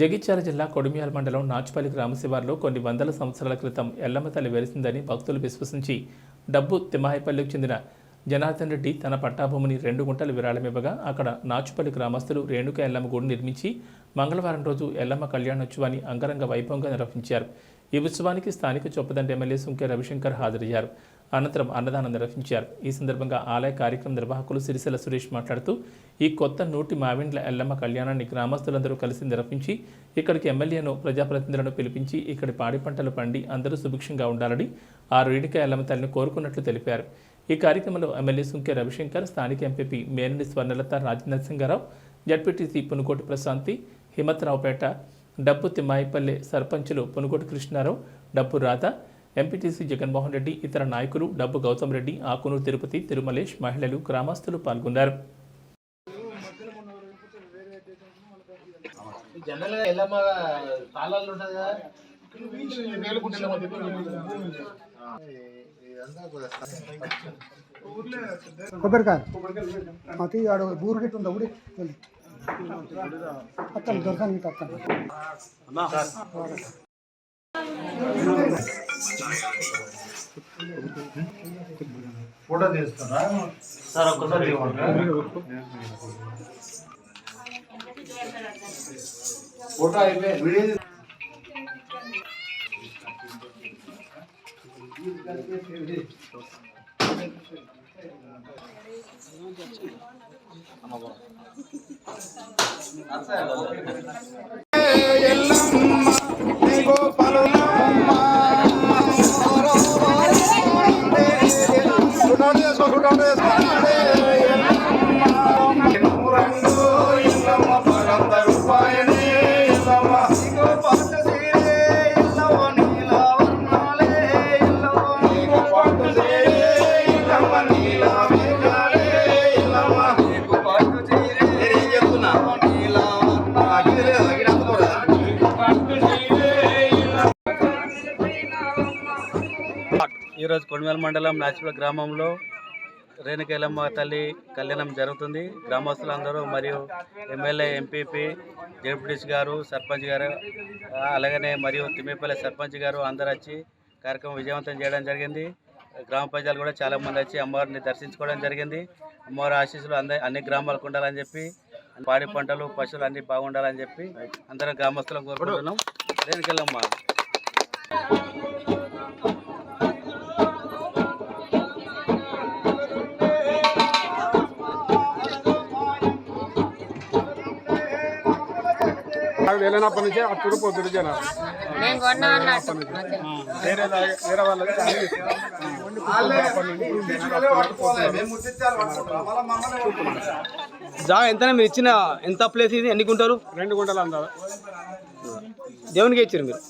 జగిత్యాల జిల్లా కొడిమియాల మండలం నాచుపల్లి గ్రామశివారులో కొన్ని వందల సంవత్సరాల క్రితం ఎల్లమ్మ తల్లి వెలిసిందని భక్తులు విశ్వసించి డబ్బు తిమ్మాయిపల్లికి చెందిన జనార్దన్ రెడ్డి తన పట్టాభూమిని రెండు గుంటలు విరాళమివ్వగా అక్కడ నాచుపల్లి గ్రామస్తులు రేణుక ఎల్లమ్మ గుడి నిర్మించి మంగళవారం రోజు ఎల్లమ్మ కళ్యాణోత్సవాన్ని అంగరంగ వైభవంగా నిర్వహించారు. ఈ ఉత్సవానికి స్థానిక చొప్పదండి ఎమ్మెల్యే సుంకే రవిశంకర్ హాజరయ్యారు. అనంతరం అన్నదానం నిర్వహించారు. ఈ సందర్భంగా ఆలయ కార్యక్రమ నిర్వాహకులు సిరిసిల్ల సురేష్ మాట్లాడుతూ ఈ కొత్త నూటి మావిండ్ల ఎల్లమ్మ కళ్యాణాన్ని గ్రామస్తులందరూ కలిసి నిర్వహించి ఇక్కడికి ఎమ్మెల్యేను ప్రజాప్రతినిధులను పిలిపించి ఇక్కడి పాడి పంటలు పండి అందరూ సుభిక్షంగా ఉండాలని ఆ రేణుక ఎల్లమ్మ తల్లిని కోరుకున్నట్లు తెలిపారు. ఈ కార్యక్రమంలో ఎమ్మెల్యే సుంకే రవిశంకర్ స్థానిక ఎంపీపీ మేనని స్వర్ణలత రాజనరసింగారావు జడ్పీటీసీ పునుకోటి ప్రశాంతి హిమత్రావుపేట డబ్బు తిమ్మాయిపల్లె సర్పంచులు పునుకోటి కృష్ణారావు డబ్బు రాధ ఎంపీటీసీ జగన్మోహన్ రెడ్డి ఇతర నాయకులు డబ్బు గౌతమ్ రెడ్డి ఆకునూరు తిరుపతి తిరుమలేష్ మహిళలు గ్రామస్తులు పాల్గొన్నారు. కొబ్బరికాయ అతి ఆడ ఊరు గిట్ట ఉందా? ఊరి. అక్కడ దొరకని ఫోటో తీస్తారా? సార్ ఒక్కసారి ఫోటో అయిపోయి వీడియో ছশো টাকা ఈరోజు కొడిమేల మండలం నాచిపల గ్రామంలో రేణుకేలమ్మ తల్లి కళ్యాణం జరుగుతుంది. గ్రామస్తులందరూ మరియు ఎమ్మెల్యే ఎంపీపీ జడ్పీటీసీ గారు సర్పంచ్ గారు అలాగనే మరియు తిమ్మేపల్లి సర్పంచ్ గారు అందరు వచ్చి కార్యక్రమం విజయవంతం చేయడం జరిగింది. గ్రామ ప్రజలు కూడా చాలా మంది వచ్చి అమ్మవారిని దర్శించుకోవడం జరిగింది. అమ్మవారి ఆశీస్సులు అంద అన్ని గ్రామాలకు ఉండాలని చెప్పి పాడి పంటలు పశువులు అన్నీ బాగుండాలని చెప్పి అందరం గ్రామస్తులను కోరుకుంటున్నాం. రేణుకెళ్ళమ్మ వెళ్ళినప్పటి నుంచి అప్పుడు పొద్దుడు జనాలు. నేను కొన్నా అన్నట్టు వేరే వేరే వాళ్ళకి జా ఎంత మీరు ఇచ్చిన ఎంత ప్లేస్ ఇది? ఎన్ని గుంటారు రెండు గుంటలు అందాలి. దేవునికి ఇచ్చారు మీరు.